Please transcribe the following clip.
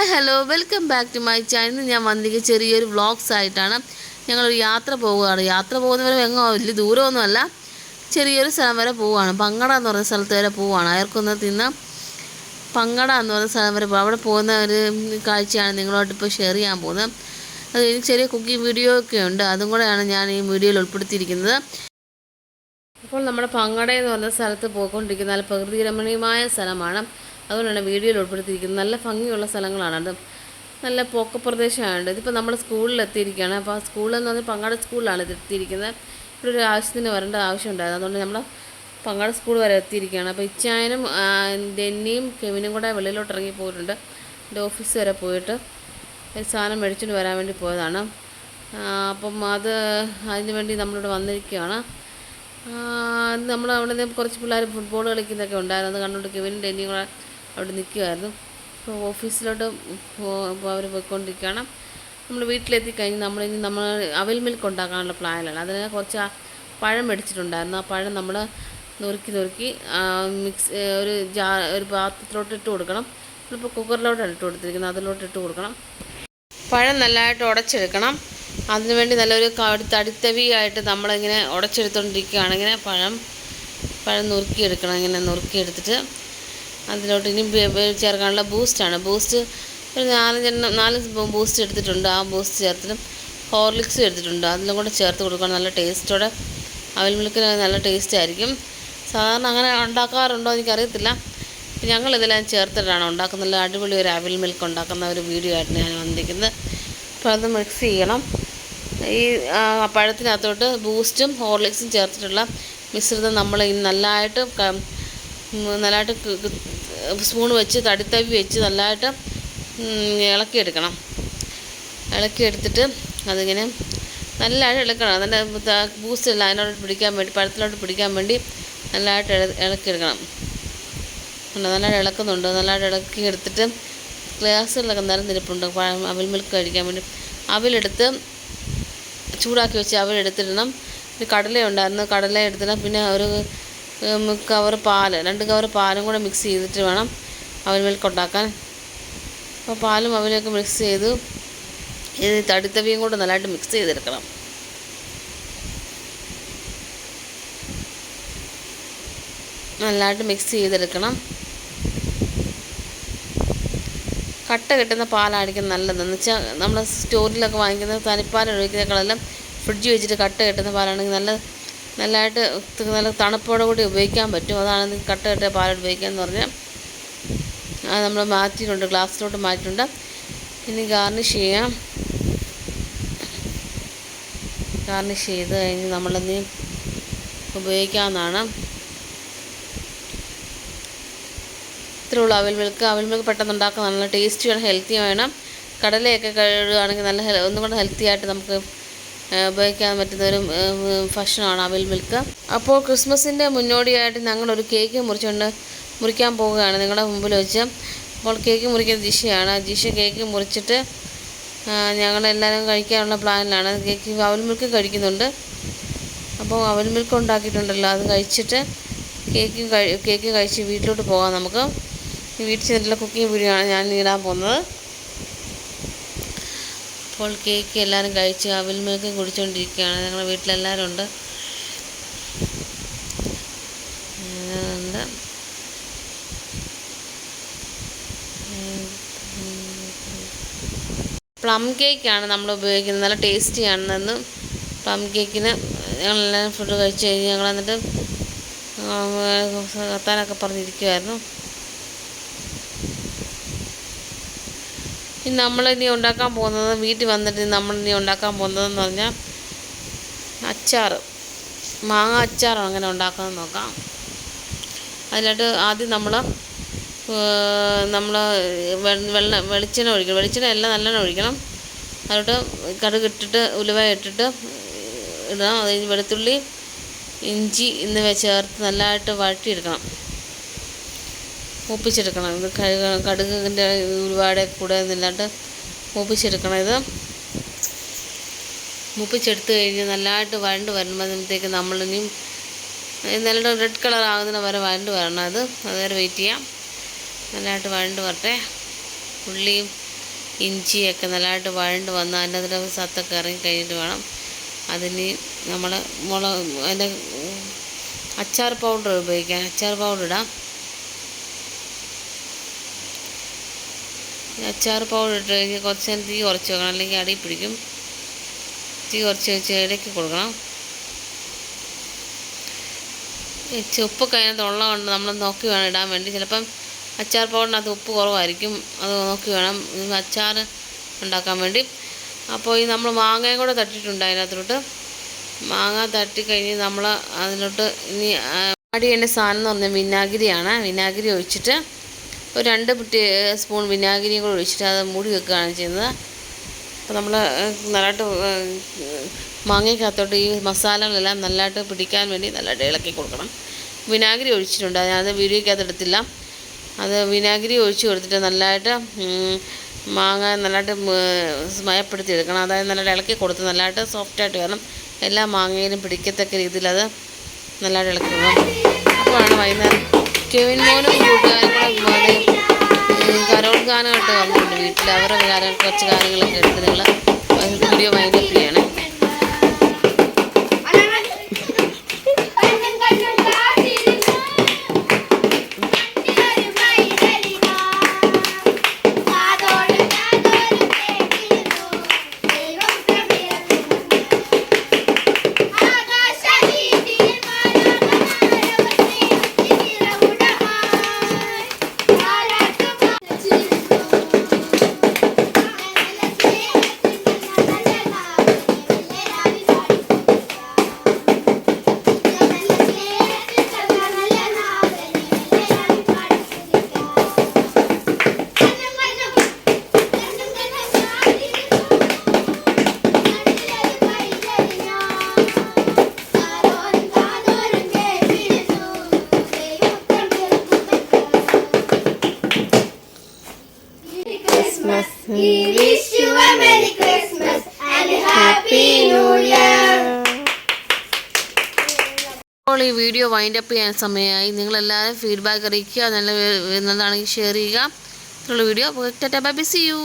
Hi hello welcome back to my channel ഞാൻ വന്നിരിക്കുക ചെറിയൊരു വ്ളോഗ്സ് ആയിട്ടാണ് ഞങ്ങളൊരു യാത്ര പോവുകയാണ്. യാത്ര പോകുന്നവരും എങ്ങോ വലിയ ദൂരമൊന്നുമല്ല. ചെറിയൊരു സ്ഥലം വരെ പോവുകയാണ്. പങ്കട എന്ന് പറയുന്ന സ്ഥലത്ത് വരെ പോവുകയാണ്. അയർക്കൊന്ന് തിന്ന പങ്കട എന്ന് പറയുന്ന സ്ഥലം വരെ അവിടെ പോകുന്ന ഒരു കാഴ്ചയാണ് നിങ്ങളോട്ട് ഇപ്പോൾ ഷെയർ ചെയ്യാൻ പോകുന്നത്. അത് എനിക്ക് ചെറിയ കുക്കിംഗ് വീഡിയോ ഒക്കെ ഉണ്ട്. അതും കൂടെയാണ് ഞാൻ ഈ വീഡിയോയിൽ ഉൾപ്പെടുത്തിയിരിക്കുന്നത്. അപ്പോൾ നമ്മുടെ പങ്കട എന്ന് പറയുന്ന സ്ഥലത്ത് പോയിക്കൊണ്ടിരിക്കുന്ന നല്ല പ്രകൃതി രമണീയമായ സ്ഥലമാണ്. അതുകൊണ്ടാണ് വീഡിയോയിൽ ഉൾപ്പെടുത്തിയിരിക്കുന്നത്. നല്ല ഭംഗിയുള്ള സ്ഥലങ്ങളാണ്. അത് നല്ല പോക്ക പ്രദേശമാണ് ഇതിപ്പോൾ നമ്മൾ സ്കൂളിൽ എത്തിയിരിക്കുകയാണ് അപ്പോൾ ആ സ്കൂളിൽ എന്ന് പറഞ്ഞാൽ പങ്കാട് സ്കൂളിലാണ് ഇത് എത്തിയിരിക്കുന്നത്. ഇവിടെ ഒരു ആവശ്യത്തിന് വരേണ്ട ആവശ്യമുണ്ടായിരുന്നു. അതുകൊണ്ട് നമ്മൾ പങ്കാട് സ്കൂൾ വരെ എത്തിയിരിക്കുകയാണ്. അപ്പോൾ ഇച്ചായനും ഡെന്നിയും കെവിനും കൂടെ വെളിയിലോട്ട് ഇറങ്ങി പോയിട്ടുണ്ട്. എന്റെ ഓഫീസ് വരെ പോയിട്ട് ഒരു സാധനം മേടിച്ചുകൊണ്ട് വരാൻ വേണ്ടി പോയതാണ്. അപ്പം അത് അതിന് വേണ്ടി നമ്മളിവിടെ വന്നിരിക്കുകയാണ്. നമ്മൾ അവിടെ നിന്ന് കുറച്ച് പിള്ളേർ ഫുട്ബോൾ കളിക്കുന്നതൊക്കെ ഉണ്ടായിരുന്നു. അത് കണ്ടുകൊണ്ട് കെവിനും ഡെന്നിയും കൂടെ അവിടെ നിൽക്കുമായിരുന്നു അപ്പോൾ ഓഫീസിലോട്ട് അവർ പോയിക്കൊണ്ടിരിക്കുകയാണ്. നമ്മൾ വീട്ടിലെത്തി കഴിഞ്ഞ് ഇനി നമ്മൾ അവൽ മിൽക്ക് ഉണ്ടാക്കാനുള്ള പ്ലാനിലാണ്. അതിന് കുറച്ച് പഴം മേടിച്ചിട്ടുണ്ടായിരുന്നു. ആ പഴം നമ്മൾ നുറുക്കി നുറുക്കി മിക്സ് ഒരു ജാ ഒരു പാത്രത്തിലോട്ട് ഇട്ട് കൊടുക്കണം. നമ്മളിപ്പോൾ കുക്കറിലോട്ടാണ് ഇട്ട് കൊടുത്തിരിക്കുന്നത്. അതിലോട്ട് ഇട്ട് കൊടുക്കണം. പഴം നല്ലതായിട്ട് ഉടച്ചെടുക്കണം. അതിനുവേണ്ടി നല്ലൊരു തടിത്തവിയായിട്ട് നമ്മളിങ്ങനെ ഉടച്ചെടുത്തുകൊണ്ടിരിക്കുകയാണ് ഇങ്ങനെ പഴം പഴം നുറുക്കിയെടുക്കണം. ഇങ്ങനെ നുറുക്കിയെടുത്തിട്ട് അതിലോട്ട് ഇനി ചേർക്കാനുള്ള ബൂസ്റ്റാണ് ബൂസ്റ്റ് ഒരു നാലഞ്ചെണ്ണം നാല് ബൂസ്റ്റ് എടുത്തിട്ടുണ്ട്. ആ ബൂസ്റ്റ് ചേർത്തിട്ട് ഹോർലിക്സ് എടുത്തിട്ടുണ്ട്. അതിലും കൂടെ ചേർത്ത് കൊടുക്കണം. നല്ല ടേസ്റ്റോടെ അവൽ മിൽക്കിന് നല്ല ടേസ്റ്റ് ആയിരിക്കും. സാധാരണ അങ്ങനെ ഉണ്ടാക്കാറുണ്ടോ എനിക്കറിയത്തില്ല. ഞങ്ങൾ ഇതെല്ലാം ചേർത്തിട്ടാണ് ഉണ്ടാക്കുന്നത്. നല്ല അടിപൊളി ഒരു അവൽ മിൽക്ക് ഉണ്ടാക്കുന്ന ഒരു വീഡിയോ ആയിട്ട് ഞാൻ വന്നിരിക്കുന്നത്. അപ്പോൾ അത് മിക്സ് ചെയ്യണം. ഈ പഴത്തിനകത്തോട്ട് ബൂസ്റ്റും ഹോർലിക്സും ചേർത്തിട്ടുള്ള മിശ്രിതം നമ്മൾ നല്ലതായിട്ട് നല്ലതായിട്ട് സ്പൂൺ വെച്ച് തടിത്തവി വെച്ച് നല്ലതായിട്ട് ഇളക്കിയെടുക്കണം. ഇളക്കിയെടുത്തിട്ട് അതിങ്ങനെ നല്ലതായിട്ട് ഇളക്കണം. അതിന്റെ ബൂസ്റ്റ് എല്ലാം അതിനോട് പിടിക്കാൻ വേണ്ടി പഴത്തിലോട്ട് പിടിക്കാൻ വേണ്ടി നല്ലതായിട്ട് ഇളക്കിയെടുക്കണം. നല്ലതായിട്ട് ഇളക്കുന്നുണ്ട്. നല്ലതായിട്ട് ഇളക്കി എടുത്തിട്ട് ഗ്ലാസ്സുകളിലൊക്കെ നിരന്നിരിപ്പുണ്ട് അവൽ മിൽക്ക് കഴിക്കാൻ വേണ്ടി. അവലെടുത്ത് ചൂടാക്കി വെച്ച് അവലെടുത്തിടണം. കടല ഉണ്ടായിരുന്നു കടല എടുത്തിടണം പിന്നെ ഒരു കവർ പാൽ രണ്ട് കവർ പാലും കൂടെ മിക്സ് ചെയ്തിട്ട് വേണം അവൽ മിൽക്ക് ഉണ്ടാക്കാൻ. അപ്പോൾ പാലും അവലൊക്കെ മിക്സ് ചെയ്തു ഇത് തടിത്തവിയും കൂടെ നല്ലതായിട്ട് മിക്സ് ചെയ്തെടുക്കണം. നല്ലതായിട്ട് മിക്സ് ചെയ്തെടുക്കണം. കട്ട കിട്ടുന്ന പാലായിരിക്കും നല്ലതെന്ന് വെച്ചാൽ നമ്മൾ സ്റ്റോറിലൊക്കെ വാങ്ങിക്കുന്ന തനിപ്പാൽ ഒഴിക്കുന്നേക്കാളെല്ലാം ഫ്രിഡ്ജ് വെച്ചിട്ട് കട്ട കിട്ടുന്ന പാലാണെങ്കിൽ നല്ല നല്ലതായിട്ട് നല്ല തണുപ്പോടെ കൂടി ഉപയോഗിക്കാൻ പറ്റും. അതാണ് കട്ട കട്ട പാൽ ഉപയോഗിക്കാന്ന് പറഞ്ഞാൽ അത് നമ്മൾ മാറ്റിയിട്ടുണ്ട് ഗ്ലാസ്സിലോട്ട് മാറ്റിയിട്ടുണ്ട്. ഇനി ഗാർണിഷ് ചെയ്യാം ഗാർണിഷ് ചെയ്ത് കഴിഞ്ഞ് നമ്മളിനി ഉപയോഗിക്കാവുന്നതാണ്. ഇത്രേ ഉള്ളൂ അവൽ മിൽക്ക്. മിൽക്ക് പെട്ടെന്ന് ഉണ്ടാക്കുന്നതാണ് നല്ല ടേസ്റ്റി വേണം ഹെൽത്തി വേണം. കടലയൊക്കെ കഴുകുകയാണെങ്കിൽ നല്ല ഒന്നും കൂടെ ഹെൽത്തി ആയിട്ട് നമുക്ക് ഉപയോഗിക്കാൻ പറ്റുന്ന ഒരു ഭക്ഷണമാണ് അവിൽ മിൽക്ക്. അപ്പോൾ ക്രിസ്മസിന്റെ മുന്നോടിയായിട്ട് ഞങ്ങളൊരു കേക്ക് മുറിച്ചുകൊണ്ട് മുറിക്കാൻ പോവുകയാണ് നിങ്ങളുടെ മുമ്പിൽ വെച്ച്. അപ്പോൾ കേക്ക് മുറിക്കുന്ന ജിഷയാണ്. ജിഷ കേക്ക് മുറിച്ചിട്ട് ഞങ്ങളെല്ലാവരും കഴിക്കാനുള്ള പ്ലാനിലാണ്. കേക്ക് അവൽ മിൽക്ക് കഴിക്കുന്നുണ്ട്. അപ്പോൾ അവൽ മിൽക്ക് ഉണ്ടാക്കിയിട്ടുണ്ടല്ലോ അത് കഴിച്ചിട്ട് കേക്ക് കേക്ക് കഴിച്ച് വീട്ടിലോട്ട് പോകാം നമുക്ക്. വീട്ടിൽ ചെന്നിട്ടുള്ള കുക്കിംഗ് വീഡിയോ ആണ് ഞാൻ ഇടാൻ പോകുന്നത്. അപ്പോൾ കേക്ക് എല്ലാവരും കഴിച്ച് അവിൽ മേക്കും കുടിച്ചുകൊണ്ടിരിക്കുകയാണ് ഞങ്ങളുടെ വീട്ടിലെല്ലാവരും ഉണ്ട് പ്ലം കേക്കാണ് നമ്മൾ ഉപയോഗിക്കുന്നത് നല്ല ടേസ്റ്റി ആണെന്ന് പ്ലം കേക്കിന് ഞങ്ങളെല്ലാം ഫുഡ് കഴിച്ച് കഴിഞ്ഞ് ഞങ്ങൾ എന്നിട്ട് കത്താനൊക്കെ പറഞ്ഞിരിക്കുമായിരുന്നു ഇനി നമ്മളിനി ഉണ്ടാക്കാൻ പോകുന്നത് വീട്ടിൽ വന്നിട്ട് ഇനി ഉണ്ടാക്കാൻ പോകുന്നതെന്ന് പറഞ്ഞാൽ അച്ചാർ മാങ്ങ അച്ചാറോ അങ്ങനെ ഉണ്ടാക്കുന്നത് നോക്കാം. അതിലായിട്ട് ആദ്യം നമ്മൾ നമ്മൾ വെള്ളം വെളിച്ചെണ്ണ ഒഴിക്കണം. വെളിച്ചെണ്ണ എല്ലാം നല്ലെണ്ണ ഒഴിക്കണം. അതിലോട്ട് കടുക് ഇട്ടിട്ട് ഉലുവ ഇട്ടിട്ട് ഇടണം. അത് വെളുത്തുള്ളി ഇഞ്ചി എന്നിവ ചേർത്ത് നല്ലതായിട്ട് വഴറ്റിയെടുക്കണം. മൂപ്പിച്ചെടുക്കണം ഇത് കടുകിന്റെ ഒരുപാട് കൂടെ നിന്നാണ്ട് മൂപ്പിച്ചെടുക്കണം ഇത് മൂപ്പിച്ചെടുത്ത് കഴിഞ്ഞ് നല്ലതായിട്ട് വരണ്ട് വരുമ്പോഴത്തേക്ക് നമ്മളിനിയും നല്ല റെഡ് കളർ ആകുന്നതിന് വരെ വരണ്ട് വരണം. അത് അതുവരെ വെയിറ്റ് ചെയ്യാം. നല്ലതായിട്ട് വരണ്ട് വരട്ടെ. ഉള്ളിയും ഇഞ്ചിയൊക്കെ നല്ലതായിട്ട് വഴണ്ട് വന്ന് അതിന്റെ അതിൽ സത്തൊക്കെ ഇറങ്ങി കഴിഞ്ഞിട്ട് വേണം. അതിന് നമ്മൾ മുളക് അതിന്റെ അച്ചാർ പൗഡർ ഉപയോഗിക്കാൻ അച്ചാർ പൗഡർ ഇടാം. അച്ചാർ പൗഡർ ഇട്ട് കഴിഞ്ഞ് കുറച്ച് നേരം തീ കുറച്ച് വെക്കണം. അല്ലെങ്കിൽ അടി പിടിക്കും. തീ കുറച്ച് വെച്ച് ഇടയ്ക്ക് കൊടുക്കണം. ഉപ്പൊക്കെ അതിനകത്ത് ഉള്ളതുകൊണ്ട് നമ്മൾ നോക്കി വേണം ഇടാൻ വേണ്ടി. ചിലപ്പം അച്ചാർ പൗഡറിനകത്ത് ഉപ്പ് കുറവായിരിക്കും. അത് നോക്കി വേണം. അച്ചാർ ഉണ്ടാക്കാൻ വേണ്ടി. അപ്പോൾ ഈ നമ്മൾ മാങ്ങയും കൂടെ തട്ടിയിട്ടുണ്ട് അതിനകത്തോട്ട്. മാങ്ങ തട്ടിക്കഴിഞ്ഞ് നമ്മൾ അതിലോട്ട് ഇനി ചെയ്യേണ്ട സാധനം എന്ന് പറഞ്ഞാൽ വിനാഗിരിയാണ്. വിനാഗിരി ഒഴിച്ചിട്ട് ഒരു രണ്ട് സ്പൂൺ വിനാഗിരി കൂടെ ഒഴിച്ചിട്ട് അത് മൂടി വെക്കുകയാണ് ചെയ്യുന്നത്. അപ്പോൾ നമ്മൾ നല്ലതായിട്ട് മാങ്ങയ്ക്കകത്തോട്ട് ഈ മസാലകളെല്ലാം നല്ലതായിട്ട് പിടിക്കാൻ വേണ്ടി നല്ലതായിട്ട് ഇളക്കി കൊടുക്കണം. വിനാഗിരി ഒഴിച്ചിട്ടുണ്ട്. അതിനകത്ത് വീഡിയോയ്ക്കകത്ത് എടുത്തില്ല. അത് വിനാഗിരി ഒഴിച്ച് കൊടുത്തിട്ട് നല്ലതായിട്ട് മാങ്ങ നല്ലതായിട്ട് മയപ്പെടുത്തി എടുക്കണം. അതായത് നല്ലതായിട്ട് ഇളക്കി കൊടുത്ത് നല്ലതായിട്ട് സോഫ്റ്റായിട്ട് വരണം. എല്ലാ മാങ്ങയിലും പിടിക്കത്തക്ക രീതിയിൽ അത് നല്ലതായിട്ട് ഇളക്കി കൊടുക്കണം. അപ്പോഴാണ് വൈകുന്നേരം കെവിൻ മോനും കൂട്ടുകാരും കൂടെ കരോൾ ഗാനമായിട്ട് വന്നിട്ടുണ്ട്. വീട്ടിൽ അവരുടെ കാര്യങ്ങൾ കുറച്ച് കാര്യങ്ങളൊക്കെ എടുത്ത് നിങ്ങൾ വീഡിയോ വൈൻഡപ്പ് ചെയ്യണേ അപ്പോൾ ഈ വീഡിയോ വൈൻഡപ്പ് ചെയ്യാൻ സമയമായി. നിങ്ങളെല്ലാവരും ഫീഡ്ബാക്ക് അറിയിക്കുക നല്ല നല്ലതാണെങ്കിൽ ഷെയർ ചെയ്യുക. Video bye C U